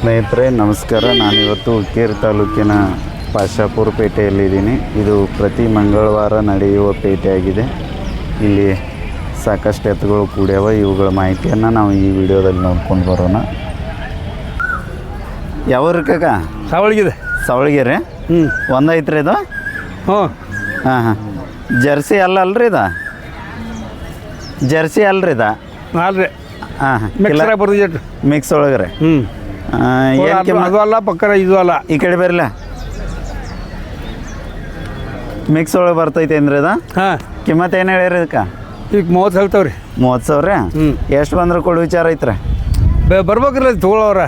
ಸ್ನೇಹಿತರೆ ನಮಸ್ಕಾರ. ನಾನಿವತ್ತು ಹುಕ್ಕೇರಿ ತಾಲೂಕಿನ ಪಾಶಾಪುರ ಪೇಟೆಯಲ್ಲಿದ್ದೀನಿ. ಇದು ಪ್ರತಿ ಮಂಗಳವಾರ ನಡೆಯುವ ಪೇಟೆಯಾಗಿದೆ. ಇಲ್ಲಿ ಸಾಕಷ್ಟು ಎತ್ತುಗಳು ಕೂಡ್ಯಾವ ಇವುಗಳ ಮಾಹಿತಿಯನ್ನು ನಾವು ಈ ವಿಡಿಯೋದಲ್ಲಿ ನೋಡ್ಕೊಂಡು ಬರೋಣ. ಯಾವ ಕಾಕ? ಸವಳಗಿದೆ ಸವಳಗಿರಿ? ಹ್ಞೂ ಒಂದೈತ್ರಿ ಇದು? ಹ್ಞೂ. ಹಾಂ ಹಾಂ. ಜರ್ಸಿ ಅಲ್ಲ ಅಲ್ರಿ ಇದು? ಜರ್ಸಿ ಅಲ್ರಿ ಇದು? ಅಲ್ರಿ. ಹಾಂ ಹಾಂ. ಮಿಕ್ಸ್ ಒಳಗ್ರಿ. ಹ್ಞೂ ಏನು ಅದು ಅಲ್ಲ ಪಕ್ಕರ ಇದು ಅಲ್ಲ. ಈ ಕಡೆ ಬರಲ್ಲ ಮಿಕ್ಸ್ ಒಳಗೆ ಬರ್ತೈತೆ ಅಂದ್ರೆ ಇದು? ಹಾಂ. ಕಿಮ್ಮತ್ತು ಏನು ಹೇಳಿರಿ ಇದಕ್ಕೆ? ಈಗ ಮೂವತ್ತು ಸಾವಿರ ಮೂವತ್ತು ಸಾವಿರ. ಎಷ್ಟು ಬಂದ್ರೆ ಕೊಡು ವಿಚಾರ ಐತ್ರಿ. ಬರ್ಬೇಕ್ರಲ್ಲ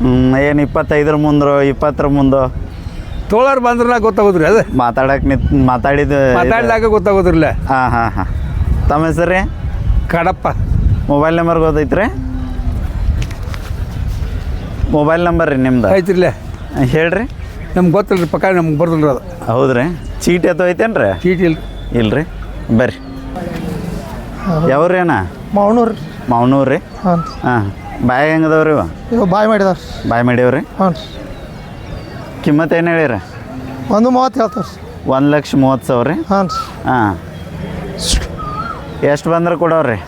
ಹ್ಞೂ ಏನು ಇಪ್ಪತ್ತೈದರ ಮುಂದ್ರ ಇಪ್ಪತ್ತರ ಮುಂದೋ ತೊಗೊಳೋರು ಬಂದ್ರೆ ಗೊತ್ತಾಗೋದ್ರಿ ಅದು. ಮಾತಾಡಕ್ಕೆ ನಿಂತ್ ಮಾತಾಡಿದ ಮಾತಾಡ್ಲಾಕ ಗೊತ್ತಾಗೋದ್ರಲ್ಲ. ಹಾಂ ಹಾಂ ಹಾಂ. ತಮ್ಮ ಹೆಸರು ಕಡಪ್ಪ. ಮೊಬೈಲ್ ನಂಬರ್ ಗೊತ್ತೈತ್ರಿ? ಮೊಬೈಲ್ ನಂಬರ್ ರೀ ನಿಮ್ದು? ಐತಿರ್ಲೆ. ಹೇಳ್ರಿ. ನಮ್ಗೆ ರೀ ಪಕ್ಕ ನಮ್ಗೆ ರೀ ಅದು. ಹೌದ್ರಿ. ಅಥವಾ ಐತೇನು ರೀ ಚೀಟಿ ಇಲ್ಲ ಇಲ್ರಿ. ಬರ್ರಿ. ಯಾವ್ರೇನ ಮಾವನೂರು ಮಾವನೂರು ರೀ? ಹಾಂ. ಹಾಂ. ಬಾಯಿ ಹೆಂಗದವ್ರಿ ಇವ? ಇವು ಬಾಯ್ ಮಾಡಿದಾರೆ. ಬಾಯ್ ಮಾಡ್ಯಾವ್ರಿ ಹಾಂ. ಕಿಮ್ಮತ್ ಏನು ಹೇಳಿರ? ಒಂದು ಮೂವತ್ತು ಹೇಳ್ತಾರೆ. ಒಂದು ಲಕ್ಷ ಮೂವತ್ತು ಸಾವಿರ ರೀ? ಹಾಂ. ಹಾಂ. ಎಷ್ಟು ಬಂದ್ರೆ ಕೊಡೋರಿ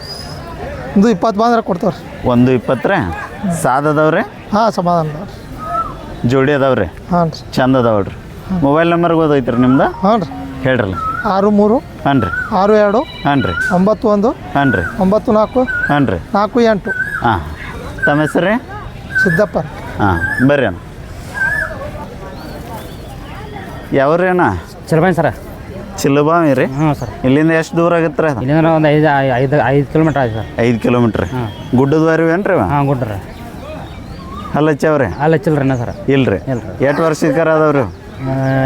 ಒಂದು ಇಪ್ಪತ್ತು ಬಂದ್ರೆ ಕೊಡ್ತಾರೆ. ಒಂದು ಇಪ್ಪತ್ತು ಸಾದ್ ಅದಾವ್ರಿ ಹಾಂ ಸಮಾಧಾನ ಜೋಡಿ ಅದಾವ್ರಿ? ಹಾಂ ಚಂದ ಅದಾವ್ರಿ ಮೊಬೈಲ್ ನಂಬರ್ ಗೊತ್ತೈತ್ರಿ ನಿಮ್ದು? ಹಾಂ ರೀ. ಹೇಳ್ರಲ್ಲ. ಆರು ಮೂರು ಹಾಂ ರೀ. ಆರು ಎರಡು ಹಾಂ ರೀ. ಒಂಬತ್ತು ಒಂದು ಹಾಂ ರೀ. ಒಂಬತ್ತು ನಾಲ್ಕು ಹಾಂ ರೀ. ನಾಲ್ಕು ಎಂಟು. ಹಾಂ. ತಮ್ಮ ಹೆಸರು? ಸಿದ್ದಪ್ಪ ಹಾಂ. ಬರ್ರಿ ಅಣ್ಣ. ಯಾವ್ರಿ ಅಣ್ಣ? ಚಲಬಾಯಿ ಸರ. ಚಿಲ್ಲಬಾವಿ ರೀ ಹ್ಞೂ ಸರ್. ಇಲ್ಲಿಂದ ಎಷ್ಟು ದೂರ ಆಗುತ್ತೆ ರೀ ಇಲ್ಲಿಂದ ಒಂದು ಐದು ಐದು ಐದು ಕಿಲೋಮೀಟ್ರ್ ಆಯ್ತು ಸರ್. ಐದು ಕಿಲೋಮೀಟ್ರ್. ಹಾಂ. ಗುಡ್ಡದ ವಾರಿ ಏನ್ರಿ ರೀ ಹಾಂ ಗುಡ್ರಿ ಹಲ್ಲ ಹಚ್ಚವ್ರಿ ಅಲ್ಲಿ ಹಚ್ಚಿಲ್ರಿ ಸರ್. ಇಲ್ರಿ. ಇಲ್ರಿ. ಎಷ್ಟು ವರ್ಷದ ಕರ ಅದಾವ್ರಿ?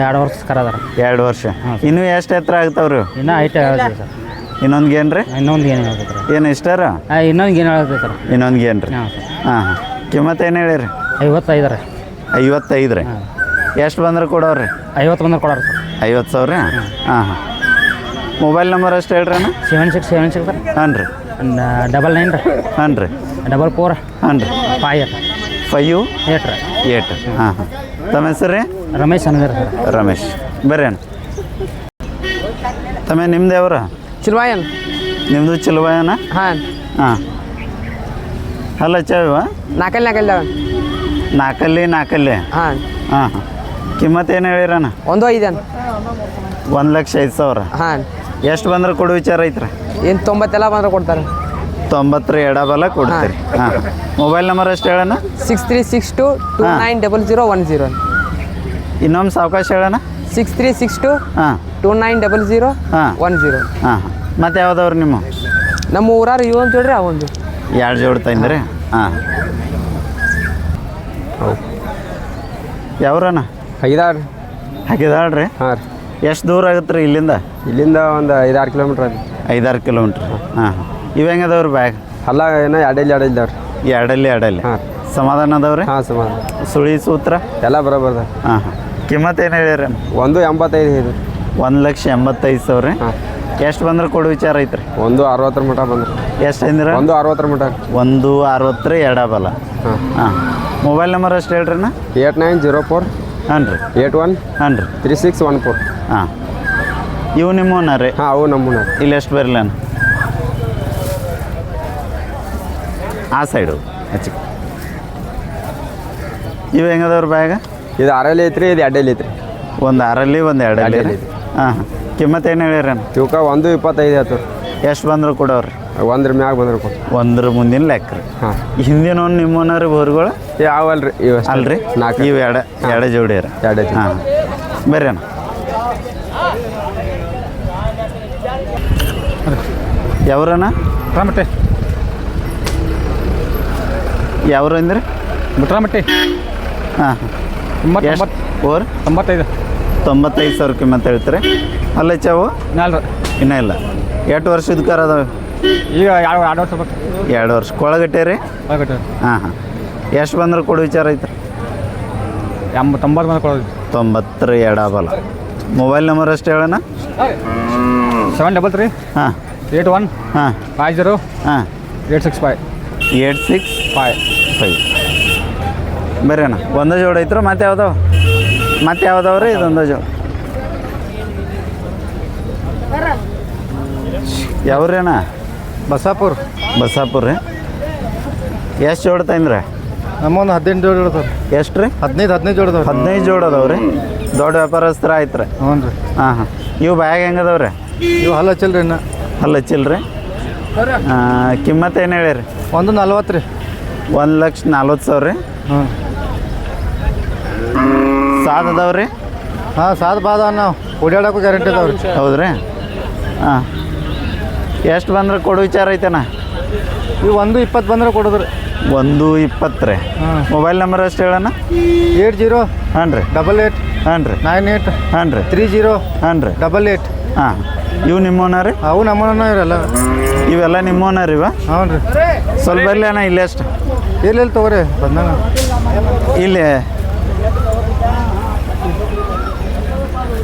ಎರಡು ವರ್ಷ ಕರ ಅದಾರ. ಎರಡು ವರ್ಷ. ಇನ್ನೂ ಎಷ್ಟು ಎತ್ತರ ಆಗ್ತಾವ್ರಿ? ಇನ್ನೂ ಐಟ ಹೇಳ್ತೀವಿ ಸರ್. ಇನ್ನೊಂದು ಏನು ರೀ ಇನ್ನೊಂದು ಏನು ಹೇಳ್ತೈತೆ ರೀ ಏನು ಇಷ್ಟಾರ? ಇನ್ನೊಂದು ಏನು ಹೇಳ್ತೈತೆ ಸರ್. ಇನ್ನೊಂದು ಏನು ರೀ ಹಾಂ ಹಾಂ. ಕಿಮ್ಮತ್ತು ಏನು ಹೇಳಿರಿ? ಐವತ್ತೈದು ರೀ. ಐವತ್ತೈದು ರೀ ಎಷ್ಟು ಬಂದ್ರೆ ಕೊಡೋರಿ ಐವತ್ತು ಬಂದ್ರೆ ಕೊಡೋರು ಸರ್. ಐವತ್ತು ಸಾವಿರ? ಹಾಂ ಹಾಂ. ಮೊಬೈಲ್ ನಂಬರ್ ಎಷ್ಟು ಹೇಳ್ರಿ ಅಣ್ಣ seven six seven six sir. ಹಾಂ ರೀ. ಡಬಲ್ ನೈನ್ ರೀ. ಹಾಂ ರೀ. ಡಬಲ್ ಫೋರ್ ಹಾಂ ರೀ. ಫೈ ಏಟ್ ಫೈವ್ ಏಟ್ ರೀ. ಏಟ್. ಹಾಂ ಹಾಂ. ತಮ್ಮ ಹೆಸರು ರೀ? ರಮೇಶ್ ಅನ್ನೋದು ಸರ್. ರಮೇಶ್. ಬರ್ರಿ ಅಣ್ಣ. ತಮ್ಮ ನಿಮ್ದು ಯಾವ್ರ? ಚಿಲ್ವಾಯನ್. ನಿಮ್ಮದು ಚಿಲ್ವಾಯನ? ಹಾಂ. ಹಾಂ. ಅಲ್ಲ ಚಾವ ನಾಲ್ಕಲ್ಲಿ ನಾಲ್ಕಲ್ಲಿ ನಾಲ್ಕಲ್ಲಿ ನಾಲ್ಕಲ್ಲಿ ಹಾಂ. ಹಾಂ ಹಾಂ. ಕಿಮ್ಮತ್ತು ಏನು ಹೇಳಿರಣ್ಣ? ಒಂದು ಐದನ್ ಒಂದು ಲಕ್ಷ ಐದು ಸಾವಿರ. ಹಾಂ. ಎಷ್ಟು ಬಂದ್ರೆ ಕೊಡು ವಿಚಾರ ಐತ್ರ. ಏನು ತೊಂಬತ್ತೆಲ್ಲ ಬಂದ್ರೆ ಕೊಡ್ತಾರೆ. ತೊಂಬತ್ತರ ಎಡಬಲ ಕೊಡ್ತಾರೆ. ಹಾಂ. ಮೊಬೈಲ್ ನಂಬರ್ ಎಷ್ಟು ಹೇಳೋಣ six three six two two. Nine double zero one zero ಇನ್ನೊಂದು ಸಾವಕಾಶ ಹೇಳೋಣ ಸಿಕ್ಸ್ ತ್ರೀ ಸಿಕ್ಸ್ ಟು ಹಾಂ. ಟು ನೈನ್ ಡಬಲ್ ಜೀರೋ ಹಾಂ. One zero. ಹಾಂ. ಹಾಂ ಮತ್ತು ಯಾವ್ದವ್ರು ನಿಮ್ಮ? ನಮ್ಮ ಊರಾರು ಇವು ಅಂತ ಹೇಳ್ರಿ ಅವೊಂದು. ಎರಡು ಜೋಡಿ ತಂದ್ರಿ? ಹಾಂ. ಯಾವ್ರಣ್ಣ? ಐದಾರು ಹಾಕಿದಾಳ್ರಿ ಹಾಂ ರೀ. ಎಷ್ಟು ದೂರ ಆಗುತ್ತೆ ರೀ ಇಲ್ಲಿಂದ? ಇಲ್ಲಿಂದ ಒಂದು ಐದಾರು ಕಿಲೋಮೀಟ್ರ್ ಅದು ಐದಾರು ಕಿಲೋಮೀಟ್ರ್. ಹಾಂ ಇವು ಹೆಂಗದವ್ರಿ ಬ್ಯಾಗ್? ಅಲ್ಲ ಏನೋ ಎರಡಲ್ಲಿ ಎರಡು ಇದ್ದಾವ್ರಿ ಎರಡಲ್ಲಿ ಎರಡಲ್ಲಿ ಹಾಂ. ಸಮಾಧಾನ ಅದಾವ್ರಿ? ಹಾಂ ಸಮಾಧಾನ. ಸುಳಿ ಸೂತ್ರ? ಎಲ್ಲ ಬರೋಬರ್ದ ಹಾಂ ಹಾಂ. ಕಿಮ್ಮತ್ತು ಏನು ಹೇಳಿರಿ ಒಂದು ಎಂಬತ್ತೈದು ಇದು ಒಂದು ಲಕ್ಷ ಎಂಬತ್ತೈದು ಸಾವಿರ? ರೀ ಹಾಂ. ಎಷ್ಟು ಬಂದ್ರೆ ಕೊಡು ವಿಚಾರ ಐತ್ರಿ? ಒಂದು ಅರವತ್ತರ ಮಟ ಬಂದ್ರೆ. ಎಷ್ಟು ಅಂದ್ರೆ? ಒಂದು ಅರವತ್ತರ ಮಟ ಒಂದು ಅರವತ್ತರ ಎಡಬಲ ಹಾಂ. ಹಾಂ. ಮೊಬೈಲ್ ನಂಬರ್ ಅಷ್ಟು ಹೇಳ್ರಿ ನಾ ಏಟ್ ನೈನ್ ಜೀರೋ ಫೋರ್ ಹಾಂ ರೀ ಏಟ್ ಒನ್? ಹಾಂ ರೀ ತ್ರೀ ಸಿಕ್ಸ್ ಒನ್ ಫೋರ್. ಹಾಂ. ಇವು ನಿಮ್ಮವನ್ನ ರೀ? ಹಾಂ ಅವು ನಮ್ಮನ್ನ ಇಲ್ಲಿ ಎಷ್ಟು ಬರಲ್ಲ ಆ ಸೈಡು ಹಚ್ಚಿ ಇವು ಹೆಂಗದವ್ರ ಬ್ಯಾಗ? ಇದು ಆರಲ್ಲಿ ಐತ್ರಿ ಇದು ಎರಡಲ್ಲಿ ಐತ್ರಿ. ಒಂದು ಆರಲ್ಲಿ ಒಂದು ಎರಡಲ್ಲಿ. ಹಾಂ ಹಾಂ. ಕಿಮ್ಮತ್ತು ಏನು ಹೇಳಿರೇನು ಇವಕ್ಕೆ ಒಂದು ಇಪ್ಪತ್ತೈದು ಆಯ್ತು ಎಷ್ಟು ಬಂದರೂ ಕೊಡೋರಿ ಒಂದ್ರ ಮ್ಯಾಗ ಬಂದ್ರೆ ಒಂದ್ರ ಮುಂದಿನ ಲೆಕ್ಕ ರೀ. ಹಾಂ. ಹಿಂದಿನ ಒಂದು ನಿಮ್ಮ ರೀ ಬೋರ್ಗಳು? ಯಾವಲ್ರಿ ಇವು. ಅಲ್ರಿ? ನಾಲ್ಕು. ಇವು ಎಡ ಎಡ ಜೋಡಿ ರೀ. ಎರಡು ಹಾಂ. ಬರ್ರಿ ಅಣ್ಣ. ಯಾವ್ರಣ್ಣ? ಮುಟ್ರಾಮಟ್ಟೆ. ಯಾವ್ರ ಅಂದ್ರಿ? ಮುಟ್ರಾಮಟ್ಟೆ. ಹಾಂ. ಎಷ್ಟು ಓರ್? ತೊಂಬತ್ತೈದು. ತೊಂಬತ್ತೈದು ಸಾವಿರ ಕಿಮ್ಮತ್ತು ಹೇಳ್ತೀರಿ? ಅಲ್ಲ ಚಾವು? ನಾಲ್ಕು ಇನ್ನೂ ಇಲ್ಲ. ಎಷ್ಟು ವರ್ಷದ ಕರ ಅದಾವೆ? ಈಗ ಎರಡು ಎರಡು ವರ್ಷ ಬೇಕು ಎರಡು ವರ್ಷ. ಕೊಳಗಟ್ಟೆ ರೀ? ಆಗತ್ತೆ ಹಾಂ ಹಾಂ. ಎಷ್ಟು ಬಂದ್ರೆ ಕೊಡು ವಿಚಾರ ಐತ್ರಿ. ಎಂಬ ತೊಂಬತ್ತು ಬಂದ್ರೆ ಕೊಡೋದು. ತೊಂಬತ್ತರ ಎಡಬಲ ಮೊಬೈಲ್ ನಂಬರ್ ಅಷ್ಟು ಹೇಳೋಣ ಸೆವೆನ್ ಡಬಲ್ ತ್ರೀ ಹಾಂ. ಏಟ್ ಒನ್ ಹಾಂ. ಫೈವ್ ಜೀರೋ ಹಾಂ. Eight six five eight six five five ಬರ್ರಿ ಅಣ್ಣ. ಒಂದೇ ಜೋಡಿ ಐತ್ರ? ಮತ್ತೆ ಯಾವ್ದಾವ ಮತ್ತೆ ಯಾವ್ದಾವ ರೀ? ಇದೊಂದು ಜೋಡಿ ಯಾವ್ರಿ ಅಣ್ಣ? ಬಸಾಪುರ. ಬಸಾಪುರ ರೀ. ಎಷ್ಟು ಜೋಡಿ ತಂದ್ರೆ ನಮ್ಮೊಂದು ಹದಿನೆಂಟು ಜೋಡಿ ಇಡ್ತಾರೆ ಎಷ್ಟು ರೀ? ಹದಿನೈದು ಹದಿನೈದು ಜೋಡಿ ಅದಾವೆ ಹದಿನೈದು ಜೋಡಿ ಅದಾವ ರೀ. ದೊಡ್ಡ ವ್ಯಾಪಾರಸ್ಥರ ಆಯ್ತು ರೀ. ಹ್ಞೂ ರೀ. ಹಾಂ ಹಾಂ. ನೀವು ಬ್ಯಾಗ್ ಹೆಂಗೆ ಅದಾವೆ ರೀ? ಇವು ಹಲ್ಲ ಹಚ್ಚಿಲ್ಲ ರೀ ಇನ್ನು. ಹಲ್ಲ ಹಚ್ಚಿಲ್ಲ ರೀ. ಕಿಮ್ಮತ್ತು ಏನು ಹೇಳಿರಿ? ಒಂದು ನಲ್ವತ್ತು ರೀ. ಒಂದು ಲಕ್ಷ ನಲ್ವತ್ತು ಸಾವಿರ ರೀ. ಹ್ಞೂ. ಸಾದ್ ಅದಾವ ರೀ? ಹಾಂ ಸಾದ್ ಬಾದ ನಾವು. ಓಡಾಡೋಕ್ಕೂ ಗ್ಯಾರಂಟಿ ಅದಾವೆ ರೀ. ಹೌದ್ರಿ? ಹಾಂ. ಎಷ್ಟು ಬಂದ್ರೆ ಕೊಡು ವಿಚಾರ ಐತೆನ? ಇವು ಒಂದು ಇಪ್ಪತ್ತು ಬಂದ್ರೆ ಕೊಡೋದ್ರಿ. ಒಂದು ಇಪ್ಪತ್ತರೆ ಮೊಬೈಲ್ ನಂಬರ್ ಅಷ್ಟು ಹೇಳೋಣ ಏಟ್ ಜೀರೋ ಹಾಂ ರೀ. ಡಬಲ್ ಏಟ್ ಹಾಂ ರೀ. ನೈನ್ ಏಟ್ ಹಾಂ ರೀ. ತ್ರೀ ಜೀರೋ ಹಾಂ ರೀ. Double eight. ಹಾಂ. ಇವು ನಿಮ್ಮೋನ ರೀ? ಅವು ನಮ್ಮ ಇರಲ್ಲ ಇವೆಲ್ಲ ನಿಮ್ಮ ಓನರ್ ಇವ? ಹ್ಞೂ ರೀ. ಸ್ವಲ್ಪ ಬರಲಿ ಅಣ್ಣ ಇಲ್ಲೇ ಅಷ್ಟು. ಎಲ್ಲೆಲ್ಲಿ ತಗೋರಿ? ಬಂದಣ ಇಲ್ಲೇ.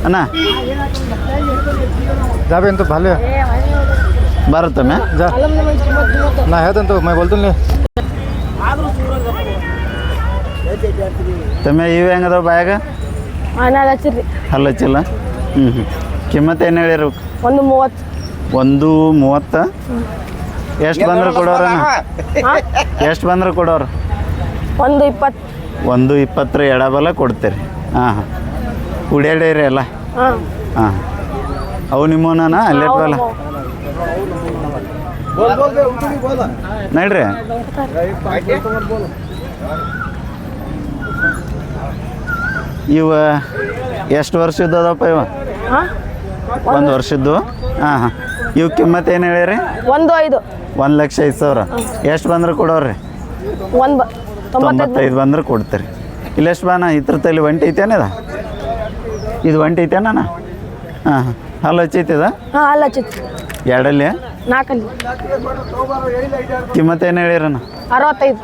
ಅಣ್ಣ. ಜಾಬೆ ಅಂತ ಭಾಳ ಬರುತ್ತೊಮ್ಮೆ ನಾ ಹೇಳ್ತಂತ ಮೈ ಬಲ್ತೀನಿ ತಮ್ಮ ಇವು ಹೆಂಗದ ಬಾಯಾಗ? ಹಲ್ಲಚ್ಚಿಲ್ಲ ಹ್ಞೂ ಹ್ಞೂ ಕಿಮ್ಮತ್ತು ಏನು ಹೇಳಿರು ಒಂದು ಮೂವತ್ತು. ಒಂದು ಮೂವತ್ತ? ಎಷ್ಟು ಬಂದ್ರೆ ಕೊಡೋರ ಎಷ್ಟು ಬಂದ್ರೆ ಕೊಡೋರು? ಒಂದು ಇಪ್ಪತ್ತು. ಒಂದು ಇಪ್ಪತ್ತರ ಎಡಬಲ ಕೊಡ್ತೀರಿ. ಹಾಂ ಹಾಂ. ಕುಡಿಯಾಡೇರಿ ಎಲ್ಲ? ಹಾಂ ಅವು ನಿಮ್ಮನ ಅಲ್ಲೇ ಬಲ್ಲ ನಡ್ರಿ. ಇವ ಎಷ್ಟು ವರ್ಷದ್ದು ಅದಪ್ಪ ಇವ? ಒಂದು ವರ್ಷದ್ದು? ಹಾಂ ಹಾಂ. ಇವು ಕಿಮ್ಮತ್ತು ಏನು ಹೇಳಿರಿ ಒಂದು ಐದು. ಒಂದು ಲಕ್ಷ ಐದು ಸಾವಿರ. ಎಷ್ಟು ಬಂದ್ರೆ ಕೊಡೋರಿ ಒಂದು ತೊಂಬತ್ತೈದು ಬಂದ್ರೆ ಕೊಡ್ತೀರಿ. ಇಲ್ಲೆಷ್ಟು ಬಾನ? ಇದ್ರ ತಲೆ ಒಂಟಿ ಐತೇನದ ಇದು? ಒಂಟಿ ಐತೇನ ಹಾಂ ಹಾಂ. ಹಲ್ಲು ಹಚ್ಚೈತದ ಹಾಂ ಅಲ್ಲ ಹಚ್ಚಿತ್ತು ಎರಡಲ್ಲಿ? ನಾಲ್ಕಲ್ಲಿ. ಕಿಮ್ಮತ್ತು ಏನು ಹೇಳಿರಣ್ಣ? ಅರವತ್ತೈದು.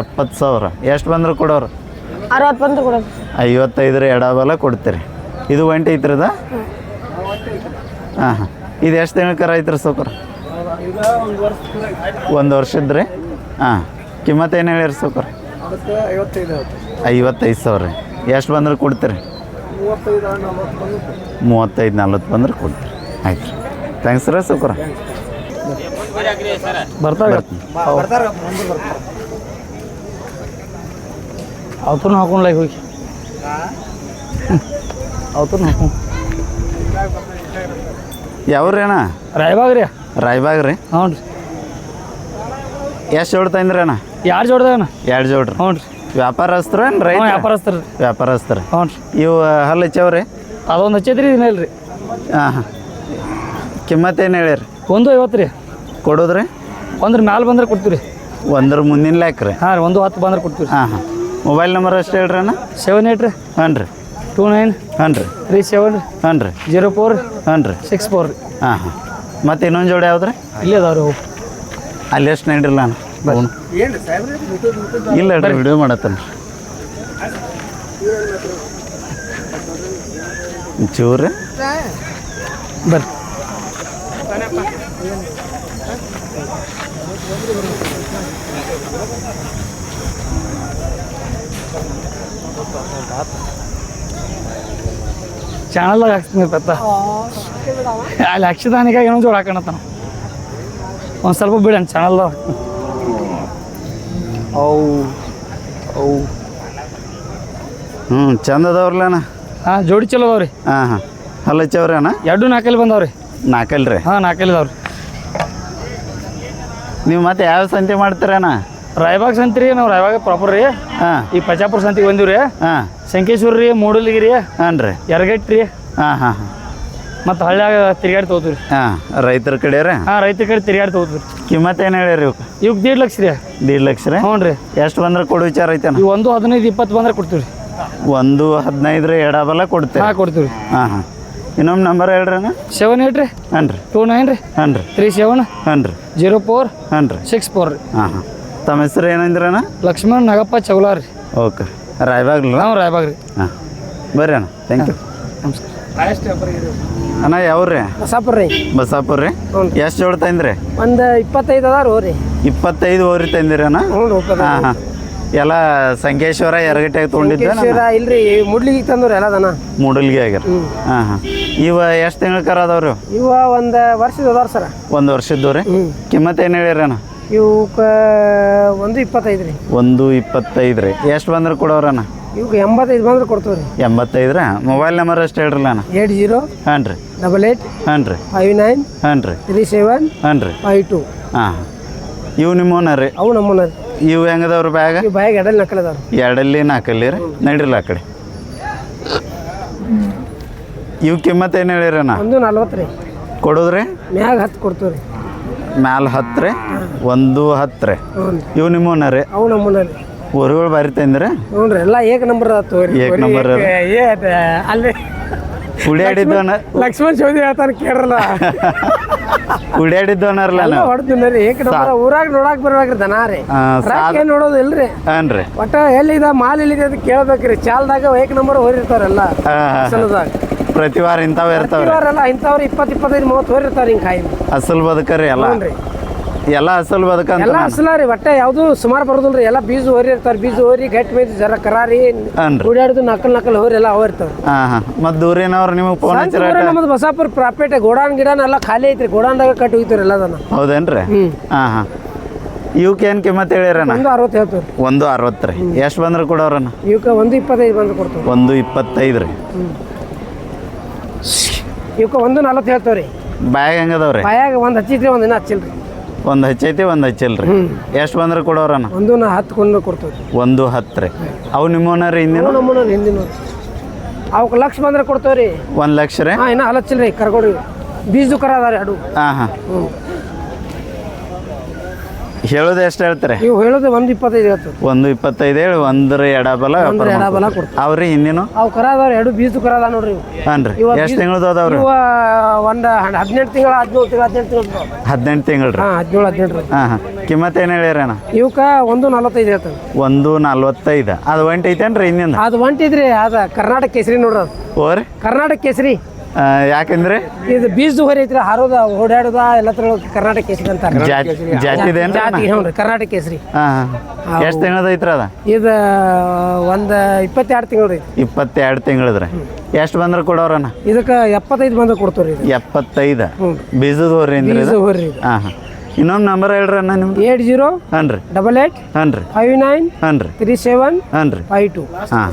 ಎಪ್ಪತ್ತು ಸಾವಿರ. ಎಷ್ಟು ಬಂದ್ರೆ ಕೊಡೋರು? ಅರವತ್ತು ಬಂದ್ರೆ ಕೊಡೋರು. ಐವತ್ತೈದರ ಎಡಬಲ ಕೊಡ್ತೀರಿ. ಇದು ಒಂಟಿ ಐತ್ರದ ಹಾಂ ಹಾಂ ಇದು ಎಷ್ಟು ತಿಂಗಳ ಐತ್ರಿ ಸೌಕರ್? ಒಂದು ವರ್ಷದ್ರಿ? ಹಾಂ. ಕಿಮ್ಮತ್ತು ಏನು ಹೇಳಿರಿ ಸೌಕರ್? ಐವತ್ತೈದು ಸಾವಿರ. ರೀ ಎಷ್ಟು ಬಂದ್ರೆ ಕೊಡ್ತೀರಿ? ಮೂವತ್ತೈದು ನಲ್ವತ್ತು ಬಂದ್ರೆ ಕೊಡ್ತೀರಿ. ಆಯ್ತು. ರೀ ಥ್ಯಾಂಕ್ಸ್ ರೀ ಸೌಕರ ಬರ್ತಾವೆ. ಅವತ್ತು ಲೈಕ್ ಹೋಗಿ. ಅವತ್ತು ಹಾಕೊಂಡು. ಯಾವ್ರಿ ಅಣ್ಣ? ರಾಯಬಾಗ್ ರೀ ರಾಯಬಾಗ್ ರೀ ಹ್ಞೂ ರೀ ಎಷ್ಟು ಜೋಡ್ತಾ ಇದ್ರಿ ಅಣ್ಣ? ಯಾರು ಜೋಡ್ದಾಗಣ್ಣ ಎರಡು ಜೋಡ್ರಿ. ಹ್ಞೂ ರೀ ವ್ಯಾಪಾರಸ್ತ್ರ ಏನು ರೈ ವ್ಯಾಪಾರಸ್ತ್ರ ವ್ಯಾಪಾರಸ್ತಾರ ಹ್ಞೂ ರೀ ಇವು ಹಲ್ಲು ಹಚ್ಚವ್ರಿ? ಅದೊಂದು ಹಚ್ಚೈತ್ರಿ ಇದನ್ನ ರೀ ಹಾಂ ಹಾಂ ಕಿಮ್ಮತ್ತೇನು ಹೇಳಿರಿ ಒಂದು ಐವತ್ತು ರೀ. ಕೊಡೋದ್ರಿ? ಒಂದ್ರ ಮ್ಯಾಲೆ ಬಂದ್ರೆ ಕೊಡ್ತೀವಿ ರೀ. ಒಂದ್ರ ಮುಂದಿನ ಲ್ಯಾಕ್ ರೀ. ಹಾಂ ರೀ ಒಂದು ಹತ್ತು ಬಂದ್ರೆ ಕೊಡ್ತೀವಿ ಹಾಂ ಹಾಂ. ಮೊಬೈಲ್ ನಂಬರ್ ಅಷ್ಟು ಹೇಳ್ರಿ ಅಣ್ಣ? ಸೆವೆನ್ ಏಟ್ ರೀ. ಹಾಂ ರೀ. ಟೂ ನೈನ್ ಹಾಂ ರೀ. ತ್ರೀ ಸೆವೆನ್ ರೀ. ಹಾಂ ರೀ. ಜೀರೋ ಫೋರ್ ಹಾಂ ರೀ. ಸಿಕ್ಸ್ ಫೋರ್ ರೀ. ಹಾಂ ಹಾಂ. ಮತ್ತೆ ಇನ್ನೊಂದು ಜೋಡಿ ಯಾವ್ದು ರೀ ಇಲ್ಲೇ ಅದಾವ ರೀ ಅಲ್ಲಿ ಎಷ್ಟು ನಡಿರಲ್ಲ ಅಣ್ಣ. ಇಲ್ಲ ರೀ ವಿಡಿಯೋ ಮಾಡತ್ತಲ್ಲ ಚೂರು. ಬರ್ರಿ. ಚಾನಲ್ದಾಗ ಹಾಕ್ತೀನಿ ಪತ್ತ ಅಲ್ಲಿ ಹಾಕ್ಸಿದಾನಿಗಾಗಿ ಏನೋ ಜೋಡ ಹಾಕೋಣತ್ತಾನ ಒಂದು ಸ್ವಲ್ಪ ಬಿಡಣ ಚಾನಲ್ದಾಗ ಅವು ಅವು ಹ್ಞೂ ಚಂದ ಅದಾವ್ರಲ್ಲ ಅಣ್ಣ ಹಾಂ ಜೋಡಿ ಚಲೋ ಅದಾವ್ರಿ. ಹಾಂ ಹಾಂ. ಅಲ್ಲ ಹಚ್ಚವ್ರಿ ಅಣ್ಣ ಎರಡು ನಾಲ್ಕಲ್ಲಿ ಬಂದಾವ್ರಿ. ನಾಲ್ಕಲ್ಲ ರೀ. ಹಾಂ ನಾಲ್ಕಲ್ಲಿ ಅದಾವ್ರಿ. ನೀವು ಮತ್ತೆ ಯಾವ ಸಂತೆ ಮಾಡ್ತೀರಣ್ಣ? ರಾಯಬಾಗ್ ಸಂತೆ ರೀ ನಾವು ರಾಯಬಾಗ ಪ್ರಾಪರ್ ರೀ. ಹಾಂ. ಈ ಪಚಾಪುರ ಸಂತಿಗೆ ಬಂದೀವಿ ರೀ ಹಾಂ. ಸಂಕೇಶ್ವರ ರೀ ಮೂಡಲ್ಗಿರಿ ಹಾಂ ರೀ. ಯರಗಟ್ಟಿ ರೀ. ಹಾಂ ಹಾಂ ಹಾಂ. ಮತ್ತು ಹಳ್ಳಿಯಾಗ ತಿರ್ಗಾಡಿ ತಗೋತೀವಿ ರೀ ಹಾಂ ರೈತರ ಕಡೆ ರೀ? ಹಾಂ ರೈತರ ಕಡೆ ತಿರ್ಗಾಡಿ ತಗೋತೀವಿ ರೀ ಕಿಮ್ಮತ್ತು ಏನು ಹೇಳಿರಿ ಇವಕ್ಕೆ ಇವಾಗ ದೀಡ್ ಲಕ್ಷ ರೀ. ದೀಡ್ ಲಕ್ಷ ರೀ? ಹ್ಞೂ ರೀ. ಎಷ್ಟು ಬಂದ್ರೆ ಕೊಡು ವಿಚಾರ ಐತೆ ಒಂದು ಹದಿನೈದು ಇಪ್ಪತ್ತು ಬಂದ್ರೆ ಕೊಡ್ತೀವಿ ರೀ ಒಂದು ರೀ ಎಡಬಲ ಕೊಡ್ತೀವಿ ಹಾಂ ಕೊಡ್ತೀವಿ ರೀ ಹಾಂ ಹಾಂ. ಇನ್ನೊಮ್ಮೆ ನಂಬರ್ ಹೇಳ್ರಿ ಅಣ್ಣ. ಸೆವೆನ್ ಏಟ್ ರೀ? ಹಾಂ ರೀ ಟೂ ನೈನ್ ರೀ? ಹಾಂ ರೀ ತ್ರೀ ಸೆವೆನ್ ಹಾಂ ರೀ ಜೀರೋ ಫೋರ್ ಹಾಂ ರೀ. ಸಿಕ್ಸ್ ಫೋರ್ ರೀ ಹಾಂ ಹಾಂ. ತಮ್ಮ ಹೆಸರು ಏನಂದ್ರಣ್ಣ ಲಕ್ಷ್ಮಣ್ ನಾಗಪ್ಪ ಚೌಲಾ ರೀ ಓಕೆ. ರಾಯ್ಬಾಗ್ ನಾವು ರಾಯಬಾಗ್ ರೀ ಹಾಂ. ಬರ್ರಿ ಅಣ್ಣ. ಥ್ಯಾಂಕ್ ಯು ನಮಸ್ಕಾರ. ಅಣ್ಣ ಯಾವ್ರಿ ಬಸಾಪುರ ರೀ. ಬಸಾಪುರ ರೀ? ಎಷ್ಟು ಜೋಡ್ ತಂದ್ರಿ? ಒಂದು ಇಪ್ಪತ್ತೈದು ಅದಾರು ರೀ. ಇಪ್ಪತ್ತೈದು ಓರಿ ತಂದಿರಿ ಅಣ್ಣ? ಹಾಂ ಹಾಂ. ಎಲ್ಲ ಸಂಕೇಶ್ವರ ಎರಗಟ್ಟೆ ತೊಗೊಂಡಿದ್ದ ಇಲ್ರಿ ಮುಡ್ಲಿಗೆ ತಂದ್ರಿ ಎಲ್ಲ ದನ ಮೂಡಲ್ಗಿ ಆಗ್ಯಾರ. ಹಾಂ ಹಾಂ. ಇವ ಎಷ್ಟು ತಿಂಗಳ ಕರ ಅದಾವ್ರಿ? ಇವ ಒಂದು ವರ್ಷದ ಅದಾರ ಸರ. ಒಂದು ವರ್ಷದ್ದು ರೀ? ಕಿಮ್ಮತ್ತು ಏನು ಹೇಳಿರಣ್ಣ ಇವಕ್ಕ ಒಂದು ಇಪ್ಪತ್ತೈದು ರೀ. ಒಂದು ಇಪ್ಪತ್ತೈದು ರೀ. ಎಷ್ಟು ಬಂದ್ರೆ ಕೊಡೋರಣ್ಣ ಇವಾಗ ಎಂಬತ್ತೈದು ಬಂದ್ರೆ ಕೊಡ್ತೀವಿ ರೀ? ಎಂಬತ್ತೈದ್ರ ಮೊಬೈಲ್ ನಂಬರ್ ಅಷ್ಟು ಹೇಳ್ರಲ್ಲ ಅಣ್ಣ? ಏಟ್ ಜೀರೋ ಹಾಂ ರೀ. ಡಬಲ್ ಏಟ್ ಹಾಂ ರೀ. ಫೈವ್ ನೈನ್ ಹಾಂ ರೀ. ತ್ರೀ ಸೆವೆನ್ ಹಾಂ ರೀ. Five two. ಹಾಂ. ಇವು ನಿಮ್ಮವನ ರೀ? ಅವು ನಮ್ಮನ್ನ ಇವು ಹೆಂಗದವ್ರ ಬ್ಯಾಗ? ಬ್ಯಾಗ್ ಎಡಲ್ ನಕಲ್ ಎರಡಲ್ಲಿ ನಾಲ್ಕಲ್ಲಿ ರೀ ನಡಿರಲ್ಲ ಆ ಕಡೆ. ಇವು ಕಿಮ್ಮತ್ ಏನು ಹೇಳಿರಣ್ಣ ಒಂದು ನಲ್ವತ್ತು ರೀ. ಕೊಡೋದ್ರಿ ಮ್ಯಾಗ ಹತ್ತು ಕೊಡ್ತೀವಿ ರೀ. ಮ್ಯಾಲ ಹತ್ತು ರೀ ಒಂದು ಹತ್ತು ರೀ. ಹ್ಞೂ ರೀ. ಇವು ರೀ? ಅವು ನಮ್ಮನ್ನ ರೀ. ಊರುಗಳು ಬಾರಿ ತಂದ್ರಿ? ಹ್ಞೂ ರೀ ಎಲ್ಲ ಏಕ ನಂಬರ್ ತೋರಿ ಏಕ್ ನಂಬರ್ ಅದ ಅಲ್ಲಿ ಕುಡಿಯಾಡಿದ್ದವನ ಲಕ್ಷ್ಮಣ್ ಚೌಧರಿ ಹೇಳ್ತಾನೆ ಕೇಳ್ರಲ್ಲ. ಕುಡಿಯಾಡಿದ್ದವನರ್ಲ ಎಲ್ಲ ಹೊಡ್ತೀನಿ ರೀ ಊರಾಗ ನೋಡಾಕ್ ಬರ್ಬೇಕ್ರಿ ದನ ರೀ. ಏನ್ ನೋಡೋದು ಇಲ್ರಿ. ಹಾಂ ರೀ. ಒಟ್ಟ ಎಲ್ಲಿದ ಮಾಲ್ ಎಲ್ಲಿದೆ ಅಂತ ಕೇಳ್ಬೇಕ್ರಿ. ಚಾಲ್ದಾಗ ಏಕ್ ನಂಬರ್ ಹೋರಿರ್ತಾರಲ್ಲ ಅಸಲದಾಗ. ಪ್ರತಿ ವಾರ ಇಂಥವು ಇರ್ತಾವ್ರಿ. ಇಂಥವ್ರ ಇಪ್ಪತ್ತು ಇಪ್ಪತ್ತೈದು ಮೂವತ್ತು ಹೋರಿರ್ತಾರೆ ಹಿಂಗೆ ಕಾಯಿ ಅಸಲ್ ಬದುಕರಿ ಅಲ್ಲ ಹ್ಞೂ ರೀ. ಎಲ್ಲ ಅಸಲ್ ಬದಕ ಎಲ್ಲ ಅಸಲ ರೀ ಒಟ್ಟ ಯಾವುದು ಸುಮಾರು ಬರೋದಿಲ್ರಿ ಎಲ್ಲ ಬೀಜ ಹೋರಿ ಇರ್ತಾರೆ ಬೀಜ ಹೋರಿ ಗಟ್ಟಿ ಮೇಜ್ ಜರ ಕರಾರಿ ಓಡಾಡಿದು ನಕಲ್ ನಕಲ್ ಹೋರಿ ಎಲ್ಲ ಅವ ಇರ್ತಾವ ಹಾಂ ಮತ್ತು ನಿಮಗೆ ಫೋನ್ ಹಚ್ಚಿರ ನಮ್ದು ಬಸಾಪುರ ಪ್ರಾಪೇಟೆ ಗೋಡಾನ್ ಗಿಡಾನ್ ಎಲ್ಲ ಖಾಲಿ ಐತ್ರಿ ಗೋಡಾನ್ದಾಗ ಕಟ್ಟಿ ಹೋಗ್ತಾರೆ ಎಲ್ಲದನ್ನ ಹೌದೇನ್ರಿ? ಹಾಂ ಹಾಂ. ಇವಕ್ಕೆ ಏನು ಕಿಮ್ಮತ್ತು ಹೇಳಿರಣ್ಣ? ಒಂದು ಅರವತ್ತು ಹೇಳ್ತೀವಿ ರೀ ಒಂದು ಅರವತ್ತು ರೀ. ಎಷ್ಟು ಬಂದ್ರೆ ಕೊಡೋರಣ್ಣ? ಇವಕ್ಕೆ ಒಂದು ಇಪ್ಪತ್ತೈದು ಬಂದು ಕೊಡ್ತೀವಿ ಒಂದು ಇಪ್ಪತ್ತೈದು ರೀ. ಇವಕ್ಕೆ ಒಂದು ನಲ್ವತ್ತು ಹೇಳ್ತೇವೆ ರೀ ಬ್ಯಾಗ್ ಹೆಂಗದವ್ರಿ ಬಾಯಾಗ ಒಂದು ಹಚ್ಚಿದ್ರಿ ಒಂದು ಇನ್ನೂ ಹಚ್ಚಿಲ್ರಿ. ಒಂದು ಹಚ್ಚೈತಿ ಒಂದು ಹಚ್ಚಿಲ್ರಿ. ಎಷ್ಟು ಬಂದ್ರೆ ಕೊಡೋರನ? ಒಂದು ನಾ ಹತ್ತು ಕೊಂಡು ಕೊಡ್ತೇವೆ ಒಂದು ಹತ್ತು ರೀ ಅವು ನಿಮ್ಮವನ ರೀ ಹಿಂದಿನ? ಅವು ನಮ್ಮನ್ನ ಹಿಂದಿನ. ಅವಕ್ಕೆ ಲಕ್ಷ ಬಂದ್ರೆ ಕೊಡ್ತೇವೆ ರೀ ಒಂದು ಲಕ್ಷ ರೀ? ಹಾಂ ಇನ್ನೂ ಹಲಚ್ಚಿಲ್ರಿ ಕರ್ಕೊಡಿ ಬೀಜ ಕರ ಅದಾವ ರೀ ಅಡು. ಹಾಂ ಹಾಂ. ಹೇಳೋದು ಎಷ್ಟು ಹೇಳ್ತಾರೆ? ನೀವು ಹೇಳೋದು ಒಂದು ಇಪ್ಪತ್ತೈದು ಹೇಳ್ತಾರೆ ಒಂದು ಇಪ್ಪತ್ತೈದು ಹೇಳಿ ಒಂದ್ರ ಎಡಬಲ ಒಂದ್ರ ಎಡಬಲ ಕೊಡ್ತಾರೆ. ಅವ್ರಿ ಹಿಂದಿನ ಅವು ಕರ ಅದಾವ ಎರಡು ಬೀಜ ಕರ ಅದಾವ ನೋಡ್ರಿ ಇವು. ರೀ. ಇವ ಎಷ್ಟು ತಿಂಗಳದು ಅದಾವ್ರಿ? ಇವ ಒಂದು ಹದಿನೆಂಟು ತಿಂಗಳ ಹದಿನೇಳು ತಿಂಗಳ ಹದಿನೆಂಟು ತಿಂಗಳು ಹದಿನೆಂಟು ತಿಂಗಳು ರೀ. ಹಾಂ ಹದಿನೇಳು ಹದಿನೆಂಟು ಹಾಂ ಹಾಂ. ಕಿಮ್ಮತ್ತು ಏನು ಹೇಳ್ಯಾರಣ ಇವಕ್ಕೆ ಒಂದು ನಲ್ವತ್ತೈದು ಹೇಳ್ತಾರೆ ಒಂದು ನಲ್ವತ್ತೈದು. ಅದು ಒಂಟಿ ಐತೇನ್ರಿ ಹಿಂದಿಂದ ಅದು ಒಂಟಿದ್ರಿ ಅದ ಕರ್ನಾಟಕ ಕೇಸರಿ ನೋಡ್ರಿ ಅದು. ಓರಿ. ಕರ್ನಾಟಕ ಕೇಸರಿ. ಆ, ಯಾಕಂದ್ರೆ? ಇದು ಬೀಜದ ಹೊರಿ ಐತ್ರಿ ಹಾರೋದ ಓಡಾಡೋದ ಎಲ್ಲತ್ರ ಕರ್ನಾಟಕ ಕೇಸರಿ ಅಂತಾರೆ ಜಾತಿ ಜಾತಿದೇನ್ರಿ ಜಾತಿ ಹ್ಞೂ ಕರ್ನಾಟಕ ಕೇಸರಿ. ಹಾಂ ಎಷ್ಟು ತಿಂಗಳದ ಐತ್ರ ಅದ? ಇದು ಒಂದು ಇಪ್ಪತ್ತೆರಡು ತಿಂಗಳು ರೀ ಇಪ್ಪತ್ತೆರಡು ತಿಂಗಳದ್ರೆ. ಎಷ್ಟು ಬಂದ್ರೆ ಕೊಡೋರಣ್ಣ? ಇದಕ್ಕೆ ಎಪ್ಪತ್ತೈದು ಬಂದ್ರೆ ಕೊಡ್ತೀವಿ ರೀ ಎಪ್ಪತ್ತೈದು? ಬೀಜದ ಹೊರ ಅಂದ್ರಿ ಬೀಜ ಹೊರಿ ಇದು. ಹಾಂ ಹಾಂ. ಇನ್ನೊಂದು ನಂಬರ್ ಹೇಳ್ರಿ ಅಣ್ಣ ನಿಮ್ದು? ಏಟ್ ಜೀರೋ ಹಾಂ ರೀ ಡಬಲ್ ಏಟ್ ಹನ್ರಿ. ರೀ ಫೈವ್ ನೈನ್ ಹನ್ರಿ. ರೀ ತ್ರೀ ಸೆವೆನ್ ಹಾಂ ರೀ ಫೈವ್ ಟು. ಹಾಂ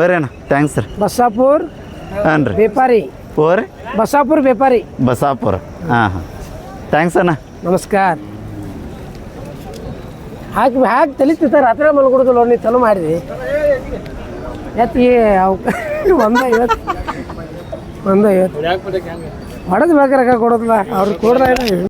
ಬರ್ರಿ ಅಣ್ಣ. ಥ್ಯಾಂಕ್ಸ್ ರೀ. ಬಸ್ಸಾಪುರ್ ಹಾಂ ರೀ. ವ್ಯಾಪಾರಿ. ಓರಿ ಬಸಾಪುರ ವ್ಯಾಪಾರಿ. ಬಸಾಪುರ. ಹಾಂ ಹಾಂ. ಥ್ಯಾಂಕ್ಸ್ ಅಣ್ಣ. ನಮಸ್ಕಾರ. ಹಾಕಿ ಹಾಕಿ ಸರ್ ರಾತ್ರಿ ಮಲ್ಕೊಡೋದು ನೋಡಿ ಚಲೋ ಮಾಡಿದಿ. ಎತ್ತಿ ಅವು ಒಂದ ಐವತ್ತು ಒಂದ ಐವತ್ತು. ಹೊಡೆದು ಬೇಕಾರೆ ಕೊಡೋದಿಲ್ಲ. ಅವ್ರಿಗೆ ಕೊಡ್ದ